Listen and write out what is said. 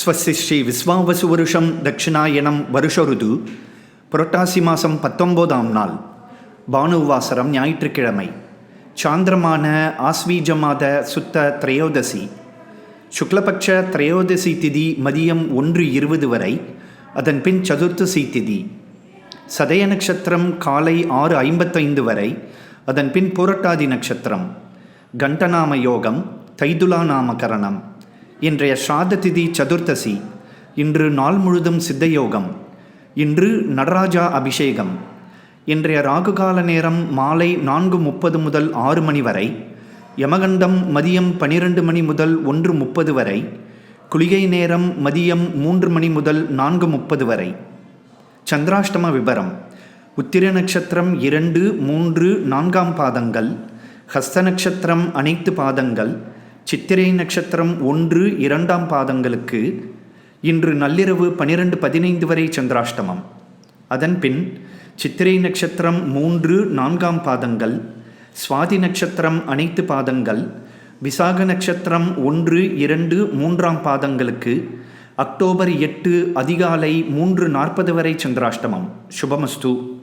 ஸ்வஸ்தி ஸ்ரீ விஸ்வாவசு வருஷம் தட்சிணாயனம் வருஷ ருது புரட்டாசி மாதம் பத்தொம்போதாம் நாள் பானுவாசரம் ஞாயிற்றுக்கிழமை சாந்திரமான ஆஸ்வீஜ மாத சுத்த திரையோதசி சுக்லபக்ஷ திரையோதசி திதி மதியம் ஒன்று இருபது வரை அதன் பின் சதுர்த்தசி திதி சதய நட்சத்திரம் காலை ஆறு ஐம்பத்தைந்து வரை அதன் பின் புரட்டாதி நட்சத்திரம் கண்டநாம யோகம் தைதுலா நாமகரணம். இன்றைய ஸ்ராத திதி சதுர்த்தசி இன்று நாள் முழுதும் சித்தயோகம் இன்று நடராஜா அபிஷேகம். இன்றைய ராகுகால நேரம் மாலை நான்கு முப்பது முதல் ஆறு மணி வரை யமகண்டம் மதியம் பனிரெண்டு மணி முதல் ஒன்று முப்பது வரை குளிகை நேரம் மதியம் மூன்று மணி முதல் நான்கு முப்பது வரை. சந்திராஷ்டம விபரம் உத்திர நட்சத்திரம் இரண்டு மூன்று நான்காம் பாதங்கள் ஹஸ்த நட்சத்திரம் அனைத்து பாதங்கள் சித்திரை நட்சத்திரம் ஒன்று இரண்டாம் பாதங்களுக்கு இன்று நள்ளிரவு பனிரெண்டு பதினைந்து வரை சந்திராஷ்டமம். அதன் பின் சித்திரை நட்சத்திரம் மூன்று நான்காம் பாதங்கள் சுவாதி நட்சத்திரம் அனைத்து பாதங்கள் விசாக நட்சத்திரம் ஒன்று இரண்டு மூன்றாம் பாதங்களுக்கு அக்டோபர் எட்டு அதிகாலை மூன்று நாற்பது வரை சந்திராஷ்டமம். சுபமஸ்து.